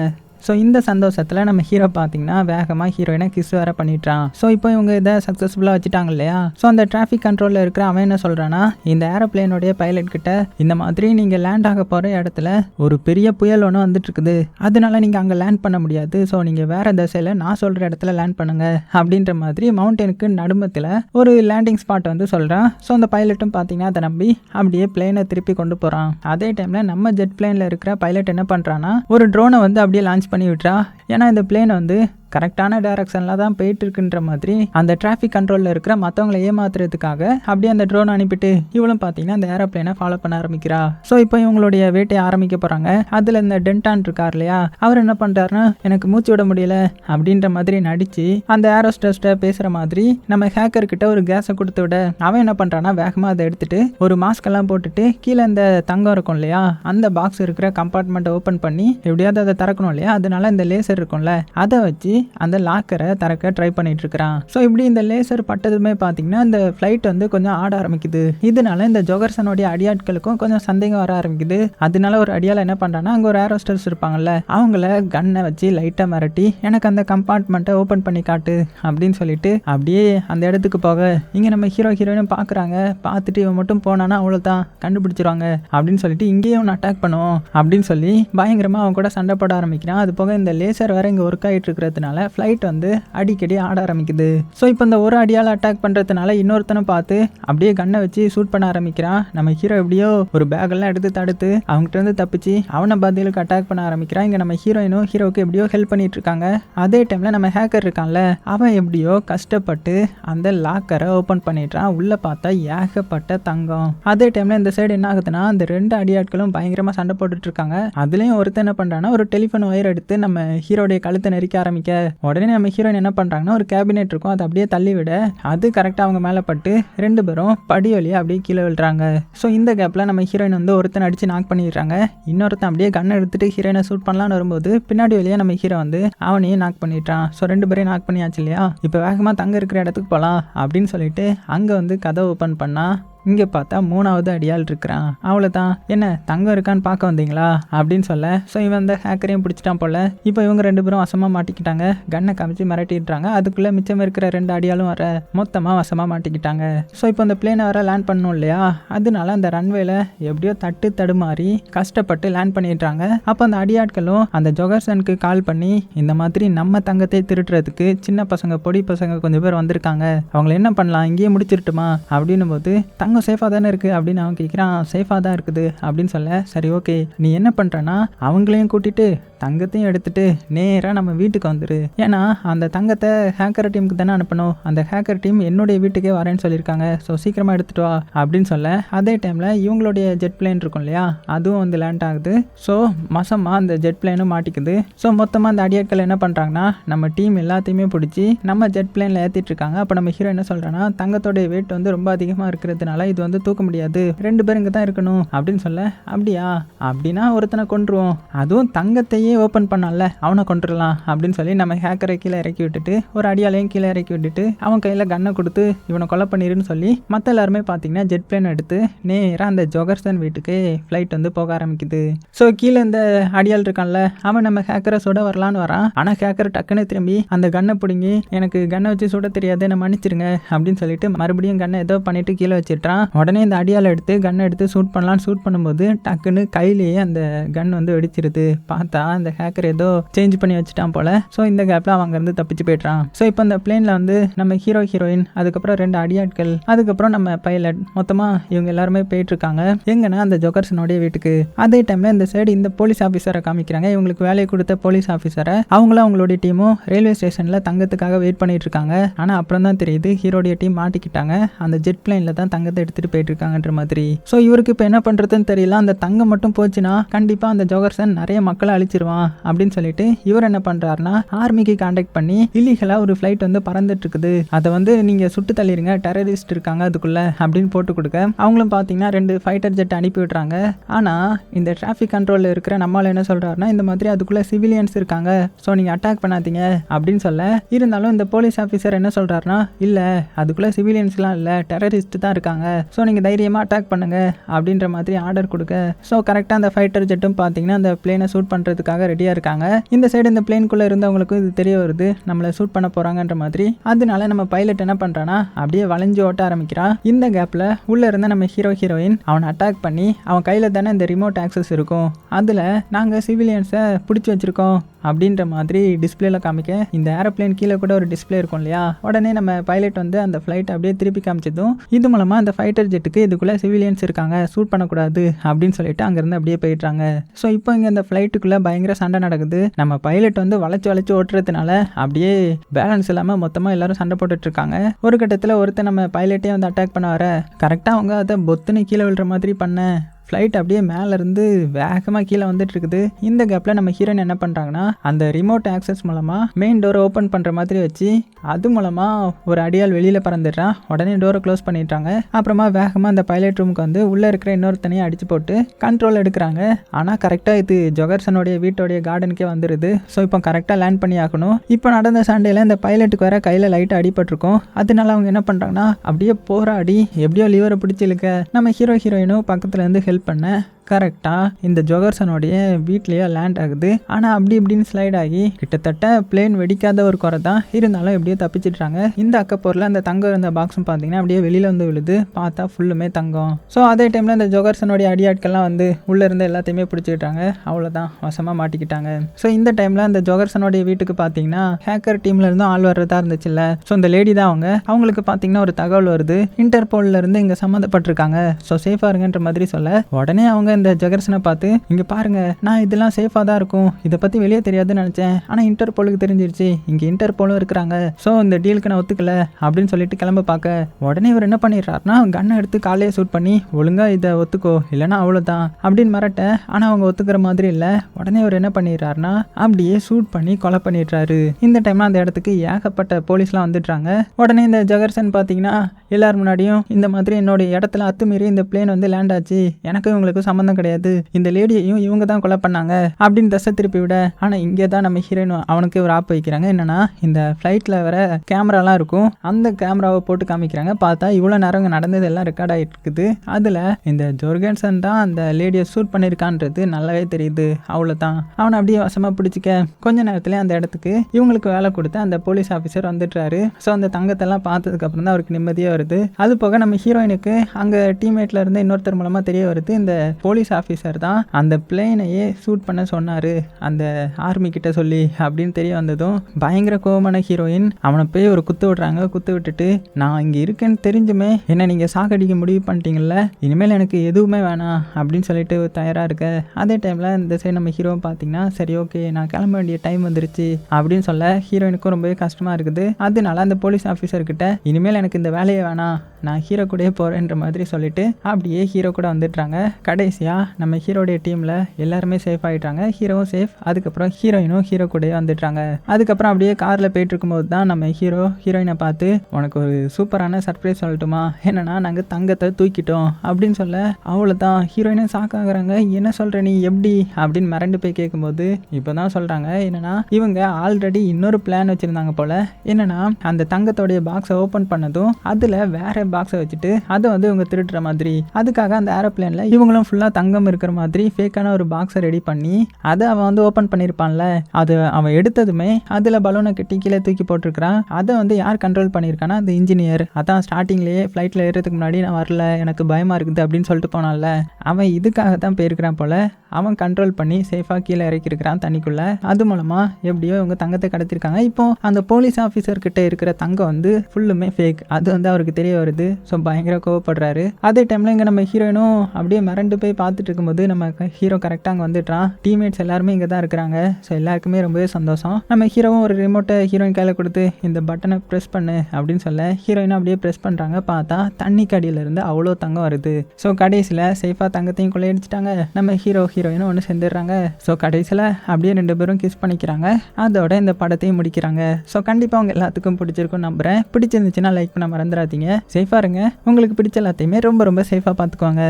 ஸோ இந்த சந்தோஷத்தில் நம்ம ஹீரோ பார்த்தீங்கன்னா வேகமாக ஹீரோயினை கிஸ் வேற பண்ணிட்டான் ஸோ இப்போ இவங்க இதை சக்ஸஸ்ஃபுல்லாக வச்சுட்டாங்க இல்லையா? ஸோ அந்த டிராஃபிக் கண்ட்ரோலில் இருக்கிற அவன் என்ன சொல்கிறான்னா இந்த ஏரோப்ளேனுடைய பைலட் கிட்ட இந்த மாதிரி நீங்கள் லேண்ட் ஆக போகிற இடத்துல ஒரு பெரிய புயல் ஒன்று வந்துட்டு இருக்குது அதனால நீங்கள் அங்கே லேண்ட் பண்ண முடியாது. ஸோ நீங்கள் வேற திசையில் நான் சொல்கிற இடத்துல லேண்ட் பண்ணுங்க. அப்படின்ற மாதிரி மவுண்டனுக்கு நடுமத்தில் ஒரு லேண்டிங் ஸ்பாட் வந்து சொல்கிறான் ஸோ அந்த பைலட்டும் பார்த்தீங்கன்னா அதை நம்பி அப்படியே பிளேனை திருப்பி கொண்டு போகிறான் அதே டைமில் நம்ம ஜெட் பிளேனில் இருக்கிற பைலட் என்ன பண்ணுறான்னா ஒரு ட்ரோனை வந்து அப்படியே லான்ச் பண்ணி விட்றா? ஏன்னா இந்த பிளேன் வந்து கரெக்டான டைரக்ஷனில் தான் போயிட்டு இருக்குன்ற மாதிரி அந்த டிராஃபிக் கண்ட்ரோலில் இருக்கிற மற்றவங்களை ஏமாத்துறதுக்காக அப்படியே அந்த ட்ரோன் அனுப்பிட்டு இவளும் பார்த்தீங்கன்னா அந்த ஏரோப்ளேனை ஃபாலோ பண்ண ஆரம்பிக்கிறா. ஸோ இப்போ இவங்களுடைய வேட்டையை ஆரம்பிக்க போகிறாங்க அதில் இந்த டென்டான் இருக்கார் இல்லையா? அவர் என்ன பண்ணுறாருன்னா எனக்கு மூச்சு விட முடியல அப்படின்ற மாதிரி நடித்து அந்த ஏரோஸ்டஸ்ட்டை பேசுகிற மாதிரி நம்ம ஹேக்கர்கிட்ட ஒரு கேஸை கொடுத்து விட அவன் என்ன பண்ணுறான்னா வேகமாக அதை எடுத்துட்டு ஒரு மாஸ்க் எல்லாம் போட்டுட்டு கீழே இந்த தங்கம் இருக்கும் இல்லையா? அந்த பாக்ஸ் இருக்கிற கம்பார்ட்மெண்ட்டை ஓப்பன் பண்ணி எப்படியாவது அதை திறக்கணும் இல்லையா? அதனால இந்த லேசர் இருக்கும்ல அதை வச்சு அந்த லாக்கரை திறக்க ட்ரை பண்ணிட்டு இருக்கிறான் ஸோ இப்படி இந்த லேசர் பட்டதுமே பார்த்தீங்கன்னா இந்த ஃப்ளைட் வந்து கொஞ்சம் ஆட ஆரம்பிக்குது. இதனால இந்த ஜோகர்சனுடைய அடியாட்களுக்கும் கொஞ்சம் சந்தேகம் வர ஆரம்பிக்குது. அதனால ஒரு அடியால் என்ன பண்ணுறான்னா அங்கே ஒரு ஏரோஸ்டர்ஸ் இருப்பாங்கல்ல அவங்கள கன்னை வச்சு லைட்டாக மிரட்டி எனக்கு அந்த கம்பார்ட்மெண்ட்டை ஓப்பன் பண்ணி காட்டு அப்படின்னு சொல்லிட்டு அப்படியே அந்த இடத்துக்கு போக இங்கே நம்ம ஹீரோ ஹீரோயினும் பார்க்குறாங்க பார்த்துட்டு இவன் மட்டும் போனானா அவ்வளோதான் கண்டுபிடிச்சிருவாங்க அப்படின்னு சொல்லிட்டு இங்கேயும் ஒன்று அட்டாக் பண்ணுவோம் அப்படின்னு சொல்லி பயங்கரமாக அவன் கூட சண்டை போட ஆரம்பிக்கிறான். அது போக இந்த லேசர் வேற இங்கே ஒர்க் ஆகிட்டு இருக்கிறதுனால ஃப்ளைட் வந்து அடிக்கடி ஆட ஆரம்பிக்குது. ஸோ இப்போ இந்த ஒரு அடியால் அட்டாக் பண்ணுறதுனால இன்னொருத்தனை பார்த்து அப்படியே கண்ணை வச்சு ஷூட் பண்ண ஆரம்பிக்கிறான் நம்ம ஹீரோ எப்படியோ ஒரு பேக்கெல்லாம் எடுத்து தடுத்து அவங்ககிட்ட இருந்து தப்பிச்சு அவனை பதிலுக்கு அட்டாக் பண்ண ஆரம்பிக்கிறான் இங்கே நம்ம ஹீரோயினும் ஹீரோவுக்கு எப்படியோ ஹெல்ப் பண்ணிட்டு இருக்காங்க. அதே டைமில் நம்ம ஹேக்கர் இருக்கான்ல அவன் எப்படியோ கஷ்டப்பட்டு அந்த லாக்கரை ஓப்பன் பண்ணிடுறான். உள்ளே பார்த்தா ஏகப்பட்ட தங்கம். அதே டைமில் இந்த சைடு என்ன ஆகுதுன்னா அந்த ரெண்டு அடியாட்களும் பயங்கரமாக சண்டை போட்டுட்டு இருக்காங்க. அதுலேயும் ஒருத்தன் என்ன பண்ணுறான்னா ஒரு டெலிஃபோன் ஒயர் எடுத்து நம்ம ஹீரோடைய கழுத்தை நெரிக்க ஆரம்பிக்க உடனே நம்ம ஹீரோயின் என்ன பண்ணுறாங்கன்னா ஒரு கேபினெட் இருக்கும். அதை அப்படியே தள்ளி விட அது கரெக்டாக அவங்க மேலே பட்டு ரெண்டு பேரும் படி வழியாக அப்படியே கீழே விழுறாங்க. ஸோ இந்த கேப்பில் நம்ம ஹீரோயின் வந்து ஒருத்தன் அடித்து நாக் பண்ணிடுறாங்க. இன்னொருத்தன் அப்படியே கன் எடுத்துட்டு ஹீரோயினை ஷூட் பண்ணலான்னு வரும்போது பின்னாடி வழியாக நம்ம ஹீரோ வந்து அவனையும் நாக் பண்ணிட்டான் ஸோ ரெண்டு பேரையும் நாக் பண்ணியாச்சு இல்லையா? இப்போ வேகமாக தங்க இருக்கிற இடத்துக்கு போகலாம் அப்படின்னு சொல்லிட்டு அங்கே வந்து கதை ஓப்பன் பண்ணால் இங்கே பார்த்தா மூணாவது அடியாள் இருக்கிறான். அவ்வளோதான் என்ன தங்கம் இருக்கான்னு பார்க்க வந்தீங்களா? அப்படின்னு சொல்ல ஸோ இவன் அந்த ஹேக்கரையும் பிடிச்சிட்டான் போல. இப்போ இவங்க ரெண்டு பேரும் வசமாக மாட்டிக்கிட்டாங்க. கண்ணை காமிச்சு மிரட்டிடுறாங்க. அதுக்குள்ளே மிச்சம் இருக்கிற ரெண்டு அடியாலும் வர மொத்தமாக வசமாக மாட்டிக்கிட்டாங்க. ஸோ இப்போ அந்த பிளேனை வர லேண்ட் பண்ணணும் இல்லையா? அதனால அந்த ரன்வேல எப்படியோ தட்டு தடுமாறி கஷ்டப்பட்டு லேண்ட் பண்ணிடுறாங்க. அப்போ அந்த அடியாட்களும் அந்த ஜொகர்சனுக்கு கால் பண்ணி இந்த மாதிரி நம்ம தங்கத்தை திருட்டுறதுக்கு சின்ன பசங்க பொடி பசங்க கொஞ்சம் பேர் வந்திருக்காங்க. அவங்கள என்ன பண்ணலாம்? இங்கேயே முடிச்சிருட்டுமா அப்படின்னும் போது உலகம் சேஃபாக தானே இருக்குது அப்படின்னு அவன் கேட்குறான் சேஃபாக தான் இருக்குது. அப்படின்னு சொல்ல சரி ஓகே நீ என்ன பண்ணுறனா அவங்களையும் கூட்டிட்டு தங்கத்தையும் எடுத்துகிட்டு நேராக நம்ம வீட்டுக்கு வந்துடு ஏன்னா அந்த தங்கத்தை ஹேக்கர் டீமுக்கு தானே அனுப்பணும். அந்த ஹேக்கர் டீம் என்னுடைய வீட்டுக்கே வரேன்னு சொல்லியிருக்காங்க. ஸோ சீக்கிரமாக எடுத்துகிட்டு வா. அப்படின்னு சொல்ல அதே டைமில் இவங்களுடைய ஜெட் பிளேன் இருக்கும் இல்லையா? அதுவும் வந்து லேண்ட் ஆகுது. ஸோ மசமாக அந்த ஜெட் பிளேனும் மாட்டிக்குது. ஸோ மொத்தமாக அந்த அடியாட்கள் என்ன பண்ணுறாங்கன்னா நம்ம டீம் எல்லாத்தையுமே பிடிச்சி நம்ம ஜெட் பிளேனில் ஏற்றிட்டு இருக்காங்க. அப்போ நம்ம ஹீரோ என்ன சொல்கிறேன்னா தங்கத்தோடைய வெயிட் வந்து ரொம்ப அதிகமாக இருக்கிறதுனால இது வந்து தூக்க முடியாது. ரெண்டு பேர் இங்கே தான் இருக்கணும் அப்படின்னு சொல்ல அப்படியா? அப்படின்னா ஒருத்தனை கொண்டுருவோம் அதுவும் தங்கத்தையே ஓப்பன் பண்ணால அவனை கொண்டுடலாம் அப்படின்னு சொல்லி நம்ம ஹேக்கரை கீழே இறக்கி விட்டுட்டு ஒரு அடியாலையும் கீழே இறக்கி விட்டுட்டு அவன் கையில் கன்னை கொடுத்து இவனை கொலை பண்ணிருன்னு சொல்லி மற்ற எல்லாருமே பார்த்தீங்கன்னா ஜெட் பிளேன் எடுத்து நேராக அந்த ஜொகர்சன் வீட்டுக்கு ஃப்ளைட் வந்து போக ஆரம்பிக்குது. ஸோ கீழே இந்த அடியால் இருக்கான்ல அவன் நம்ம ஹேக்கரை சுட வரலான்னு வரான். ஆனால் ஹேக்கர் டக்குன்னு திரும்பி அந்த கன்னை பிடுங்கி எனக்கு கண்ணை வச்சு சுட தெரியாது என்னை மன்னிச்சிருங்க அப்படின்னு சொல்லிட்டு மறுபடியும் கண்ணை ஏதோ பண்ணிட்டு கீழே வச்சிட்டான் உடனே இந்த அடியால் எடுத்து கன்னை எடுத்து ஷூட் பண்ணலான்னு ஷூட் பண்ணும்போது டக்குன்னு கையிலேயே அந்த கன் வந்து வெடிச்சிருது. பார்த்தா அந்த ஹேக்கர் ஏதோ சேஞ்ச் பண்ணி வச்சுட்டான் போல. ஸோ இந்த கேப்பில் அவங்க இருந்து தப்பிச்சு போயிட்டான் ஸோ இப்போ இந்த பிளேனில் வந்து நம்ம ஹீரோ ஹீரோயின் அதுக்கப்புறம் ரெண்டு அடியாட்கள் அதுக்கப்புறம் நம்ம பைலட் மொத்தமாக இவங்க எல்லாருமே போயிட்டு இருக்காங்க எங்கன்னா அந்த ஜொகர்சனுடைய வீட்டுக்கு. அதே டைமில் இந்த சைடு இந்த போலீஸ் ஆஃபீஸரை காமிக்கிறாங்க. இவங்களுக்கு வேலையை கொடுத்த போலீஸ் ஆஃபீஸரை அவங்களும் அவங்களுடைய டீமும் ரயில்வே ஸ்டேஷனில் தங்கத்துக்காக வெயிட் பண்ணிட்டு இருக்காங்க ஆனால் அப்புறம் தான் தெரியுது ஹீரோடைய டீம் மாட்டிக்கிட்டாங்க. அந்த ஜெட் பிளேனில் தான் தங்கத்தை எடுத்துட்டு போயிட்டு இருக்காங்கன்ற மாதிரி. ஸோ இவருக்கு இப்போ என்ன பண்ணுறதுன்னு தெரியல. அந்த தங்கம் மட்டும் போச்சுன்னா கண்டிப்பாக அந்த ஜோகர்சன் நிறைய மக்களை அழிச்சிருவான் அப்படின்னு சொல்லிட்டு இவர் என்ன பண்ணுறாருனா ஆர்மிக்கு காண்டாக்ட் பண்ணி இல்லீகலாக ஒரு ஃப்ளைட் வந்து பறந்துட்டு இருக்குது அதை வந்து நீங்கள் சுட்டு தள்ளிடுங்க டெரரிஸ்ட் இருக்காங்க அதுக்குள்ள அப்படின்னு போட்டு கொடுக்க அவங்களும் பார்த்தீங்கன்னா ரெண்டு ஃபைட்டர் ஜெட் அனுப்பி விட்றாங்க. ஆனால் இந்த டிராஃபிக் கண்ட்ரோலில் இருக்கிற நம்மளால் என்ன சொல்கிறாருன்னா இந்த மாதிரி அதுக்குள்ளே சிவிலியன்ஸ் இருக்காங்க. ஸோ நீங்கள் அட்டாக் பண்ணாதீங்க அப்படின்னு சொல்ல இருந்தாலும் இந்த போலீஸ் ஆஃபீஸர் என்ன சொல்கிறாருன்னா இல்லை அதுக்குள்ளே சிவிலியன்ஸ்லாம் இல்லை டெரரிஸ்ட் தான் இருக்காங்க. ஸோ நீங்கள் தைரியமாக அட்டாக் பண்ணுங்க அப்படின்ற மாதிரி ஆர்டர் கொடுக்க. ஸோ கரெக்டாக அந்த ஃபைட்டர் ஜெட்டும் பார்த்தீங்கன்னா அந்த பிளேனை சூட் பண்ணுறதுக்காக ரெடியாக இருக்காங்க. இந்த சைடு இந்த பிளேனுக்குள்ளே இருந்தவங்களுக்கும் இது தெரிய வருது நம்மளை சூட் பண்ண போகிறாங்கன்ற மாதிரி. அதனால நம்ம பைலட் என்ன பண்ணுறான்னா அப்படியே வளைஞ்சு ஓட்ட ஆரம்பிக்கிறான் இந்த கேப்பில் உள்ளே இருந்த நம்ம ஹீரோ ஹீரோயின் அவனை அட்டாக் பண்ணி அவன் கையில் தானே இந்த ரிமோட் ஆக்சஸ் இருக்கும். அதில் நாங்கள் சிவிலியன்ஸை பிடிச்சி வச்சுருக்கோம் அப்படின்ற மாதிரி டிஸ்பிளேல காமிக்க இந்த ஏரோப்ளேன் கீழே கூட ஒரு டிஸ்பிளே இருக்கும் இல்லையா? உடனே நம்ம பைலட் வந்து அந்த ஃப்ளைட் அப்படியே திருப்பி காமிச்சதும் இது மூலமாக அந்த ஃபைட்டர் ஜெட்டுக்கு இதுக்குள்ளே சிவிலியன்ஸ் இருக்காங்க ஷூட் பண்ணக்கூடாது அப்படின்னு சொல்லிட்டு அங்கேருந்து அப்படியே போயிடுறாங்க. ஸோ இப்போ இங்கே அந்த ஃப்ளைட்டுக்குள்ளே பயங்கர சண்டை நடக்குது. நம்ம பைலட் வந்து வளைச்சு வளைச்சு ஓட்டுறதுனால அப்படியே பேலன்ஸ் இல்லாமல் மொத்தமாக எல்லாரும் சண்டை போட்டுட்ருக்காங்க. ஒரு கட்டத்தில் ஒருத்தர் நம்ம பைலட்டே வந்து அட்டாக் பண்ண வர கரெக்டாக அவங்க அதை பொத்துன்னு கீழே விழுற மாதிரி பண்ண. ஃப்ளைட் அப்படியே மேலேருந்து வேகமாக கீழே வந்துட்டு இருக்குது இந்த கேப்பில் நம்ம ஹீரோயின் என்ன பண்ணுறாங்கன்னா அந்த ரிமோட் ஆக்சஸ் மூலமாக மெயின் டோரை ஓப்பன் பண்ணுற மாதிரி வச்சு அது மூலமாக ஒரு அடியால் வெளியில் பறந்துடுறான். உடனே டோரை க்ளோஸ் பண்ணிடுறாங்க. அப்புறமா வேகமாக அந்த பைலட் ரூமுக்கு வந்து உள்ளே இருக்கிற இன்னொருத்தனையும் அடிச்சு போட்டு கண்ட்ரோல் எடுக்கிறாங்க. ஆனால் கரெக்டாக இது ஜொகர்சனுடைய வீட்டோடைய கார்டனுக்கே வந்துடுது ஸோ இப்போ கரெக்டாக லேண்ட் பண்ணி ஆகணும் இப்போ நடந்த சண்டையில் இந்த பைலட்டுக்கு வேற கையில் லைட்டாக அடிபட்டிருக்கும். அதனால அவங்க என்ன பண்ணுறாங்கன்னா அப்படியே போராடி எப்படியோ லிவரை பிடிச்சி இழுக்க நம்ம ஹீரோ ஹீரோயினும் பக்கத்துல இருந்து ஹெல்ப் பண்ண. கரெக்டாக இந்த ஜொகர்சனுடைய வீட்லேயே லேண்ட் ஆகுது. ஆனால் அப்படி இப்படின்னு ஸ்லைட் ஆகி கிட்டத்தட்ட பிளேன் வெடிக்காத ஒரு குறை தான். இருந்தாலும் எப்படியோ தப்பிச்சிட்றாங்க. இந்த அக்கப்போரில் அந்த தங்கம் இருந்த பாக்ஸும் பார்த்தீங்கன்னா அப்படியே வெளியில் வந்து விழுது. பார்த்தா ஃபுல்லுமே தங்கம். ஸோ அதே டைமில் அந்த ஜொகர்சனுடைய அடியாட்கள்லாம் வந்து உள்ளே இருந்து எல்லாத்தையுமே பிடிச்சிக்கிட்டாங்க. அவ்வளோதான் வசமாக மாட்டிக்கிட்டாங்க. ஸோ இந்த டைமில் அந்த ஜொகர்சனுடைய வீட்டுக்கு பார்த்தீங்கன்னா ஹேக்கர் டீம்ல இருந்தும் ஆள் வர்றதா இருந்துச்சுல்ல. ஸோ இந்த லேடி தான் அவங்க. அவங்களுக்கு பார்த்தீங்கன்னா ஒரு தகவல் வருது. இன்டர்போல்ல இருந்து இங்கே சம்மந்தப்பட்டிருக்காங்க. ஸோ சேஃபாக இருங்கன்ற மாதிரி சொல்ல. உடனே அவங்க இந்த ஜெகர்சனை பார்த்து இங்க பாருங்க நான் இதெல்லாம் சேஃபாக தான் இருக்கும். இதை பத்தி வெளியே தெரியாதுன்னு நினைச்சேன். ஆனா இன்டர்போலுக்கு தெரிஞ்சிருச்சு. இங்க இன்டர்போலும் இருக்கிறாங்க. ஸோ இந்த டீலுக்கு நான் ஒத்துக்கல அப்படின்னு சொல்லிட்டு கிளம்ப பார்க்க உடனே இவர் என்ன பண்ணிடுறாருன்னா கன்னை எடுத்து காலையே ஷூட் பண்ணி ஒழுங்கா இதை ஒத்துக்கோ. இல்லைன்னா அவ்வளோதான் அப்படின்னு மிரட்ட ஆனா அவங்க ஒத்துக்கிற மாதிரி இல்லை. உடனே இவர் என்ன பண்ணிடுறாருன்னா அப்படியே ஷூட் பண்ணி கொலை பண்ணிடுறாரு. இந்த டைம்ல அந்த இடத்துக்கு ஏகப்பட்ட போலீஸ்லாம் வந்துடுறாங்க. உடனே இந்த ஜெகர்சன் பார்த்தீங்கன்னா எல்லார் முன்னாடியும் இந்த மாதிரி என்னோட இடத்துல அத்துமீறி இந்த பிளேன் வந்து லேண்ட் ஆச்சு. எனக்கும் இவங்களுக்கும் சம்மந்தம் கிடையாது. இந்த லேடியையும் இவங்க தான் கொலை பண்ணாங்க அப்படின்னு தசை திருப்பி விட ஆனால் இங்கே தான் நம்ம ஹீரோயின் அவனுக்கு ஒரு ஆப் வைக்கிறாங்க. என்னன்னா இந்த ஃப்ளைட்டில் வர கேமராலாம் இருக்கும். அந்த கேமராவை போட்டு காமிக்கிறாங்க. பார்த்தா இவ்வளோ நேரம் நடந்தது எல்லாம் ரெக்கார்ட் ஆகிட்டு இருக்குது அதில் இந்த ஜோர்கன்சன் தான் அந்த லேடியை சூட் பண்ணியிருக்கான்றது நல்லாவே தெரியுது. அவ்வளோதான். அவனை அப்படியே வசமாக பிடிச்சிக்க. கொஞ்ச நேரத்துல அந்த இடத்துக்கு இவங்களுக்கு வேலை கொடுத்து அந்த போலீஸ் ஆஃபீஸர் வந்துட்டுறாரு ஸோ அந்த தங்கத்தெல்லாம் பார்த்ததுக்கப்புறம் தான் அவருக்கு நிம்மதியாக வருது. அது போக நம்ம ஹீரோயினுக்கு அங்கே டீம்மேட்டில் இருந்து இன்னொருத்தர் மூலமாக தெரிய வருது. இந்த போலீஸ் போலீஸ் ஆஃபீஸர் தான் அந்த பிளேனையே ஷூட் பண்ண சொன்னார். அந்த ஆர்மி கிட்ட சொல்லி அப்படின்னு தெரிய வந்ததும் பயங்கர கோபமான ஹீரோயின் அவனை போய் ஒரு குத்து விடுறாங்க. குத்து விட்டுட்டு நான் இங்கே இருக்கேன்னு தெரிஞ்சுமே என்ன நீங்கள் சாகடிக்க முடிவு பண்ணிட்டீங்கல்ல? இனிமேல் எனக்கு எதுவுமே வேணாம் அப்படின்னு சொல்லிட்டு தயாராக இருக்க. அதே டைமில் இந்த சைடு நம்ம ஹீரோ பார்த்தீங்கன்னா சரி ஓகே நான் கிளம்ப வேண்டிய டைம் வந்துருச்சு அப்படின்னு சொல்ல ஹீரோயினுக்கும் ரொம்பவே கஷ்டமாக இருக்குது. அதனால அந்த போலீஸ் ஆஃபீஸர்கிட்ட இனிமேல் எனக்கு இந்த வேலையை வேணாம். நான் ஹீரோ கூடயே போகிறேன்ற மாதிரி சொல்லிட்டு அப்படியே ஹீரோ கூட வந்துடுறாங்க. கடைசியாக நம்ம ஹீரோடைய டீமில் எல்லாருமே சேஃப் ஆகிட்டாங்க ஹீரோவும் சேஃப் அதுக்கப்புறம் ஹீரோயினும் ஹீரோ கூடயே வந்துட்டாங்க. அதுக்கப்புறம் அப்படியே காரில் போயிட்டு இருக்கும்போது தான் நம்ம ஹீரோ ஹீரோயினை பார்த்து உனக்கு ஒரு சூப்பரான சர்ப்ரைஸ் சொல்லட்டுமா? என்னன்னா நாங்கள் தங்கத்தை தூக்கிட்டோம். அப்படின்னு சொல்ல அவ்வளோதான் ஹீரோயினை சாக்காகிறாங்க என்ன சொல்கிற நீ? எப்படி? அப்படின்னு மிரண்டு போய் கேட்கும்போது இப்போ தான் சொல்கிறாங்க என்னன்னா இவங்க ஆல்ரெடி இன்னொரு பிளான் வச்சுருந்தாங்க போல். என்னன்னா அந்த தங்கத்தோடைய பாக்ஸை ஓப்பன் பண்ணதும் அதில் வேற பாக்ஸை வச்சுட்டு அதை வந்து இவங்க திருடுற மாதிரி. அதுக்காக அந்த ஏரோப்ளேனில் இவங்களும் ஃபுல்லாக தங்கம் இருக்கிற மாதிரி ஃபேக்கான ஒரு பாக்ஸை ரெடி பண்ணி அதை அவன் வந்து ஓப்பன் பண்ணியிருப்பான்ல அது அவன் எடுத்ததுமே அதில் பலூனை கட்டி கீழே தூக்கி போட்டிருக்கிறான். அதை வந்து யார் கண்ட்ரோல் பண்ணியிருக்கானா அந்த இன்ஜினியர் அதான் ஸ்டார்டிங்லேயே ஃப்ளைட்டில் ஏறதுக்கு முன்னாடி நான் வரல எனக்கு பயமாக இருக்குது அப்படின்னு சொல்லிட்டு போனான்ல. அவன் இதுக்காக தான் போயிருக்கிறான் போல் அவன் கண்ட்ரோல் பண்ணி சேஃபாக கீழே இறக்கியிருக்கிறான் தண்ணிக்குள்ளே. அது மூலமாக எப்படியோ இவங்க தங்கத்தை கடத்திருக்காங்க. இப்போ அந்த போலீஸ் ஆஃபீஸர்கிட்ட இருக்கிற தங்கம் வந்து ஃபுல்லுமே ஃபேக் அது வந்து அவருக்கு தெரிய வருது. ஸோ பயங்கர கோவப்படுறாரு. அதே டைமில் இங்கே நம்ம ஹீரோயினும் அப்படியே மிரண்டு போய் பார்த்துட்டு இருக்கும்போது நம்ம ஹீரோ கரெக்டாக அங்கே வந்துட்டான் டீம்மேட்ஸ் எல்லாருமே இங்கே தான் இருக்கிறாங்க. ஸோ எல்லாருக்குமே ரொம்பவே சந்தோஷம். நம்ம ஹீரோவும் ஒரு ரிமோட்டை ஹீரோயின் கையில் கொடுத்து இந்த பட்டனை ப்ரெஸ் பண்ணு அப்படின்னு சொல்ல ஹீரோயினும் அப்படியே ப்ரெஸ் பண்ணுறாங்க பார்த்தா தண்ணி கடியிலேருந்து அவ்வளோ தங்கம் வருது. ஸோ கடைசியில் சேஃபாக தங்கத்தையும் கொள்ளையடிச்சிட்டாங்க. நம்ம ஹீரோ ஹீரோயினும் ஒன்று சேர்ந்துடுறாங்க. ஸோ கடைசியில் அப்படியே ரெண்டு பேரும் கிஸ் பண்ணிக்கிறாங்க. அதோட இந்த படத்தையும் முடிக்கிறாங்க. ஸோ கண்டிப்பாக அவங்க எல்லாத்துக்கும் பிடிச்சிருக்கும் நம்புகிறேன் பிடிச்சிருந்துச்சுன்னா லைக் பண்ண மறந்துடாதீங்க. சேஃபாக இருங்க. உங்களுக்கு பிடிச்ச எல்லாத்தையுமே ரொம்ப ரொம்ப சேஃபாக பார்த்துக்குவாங்க.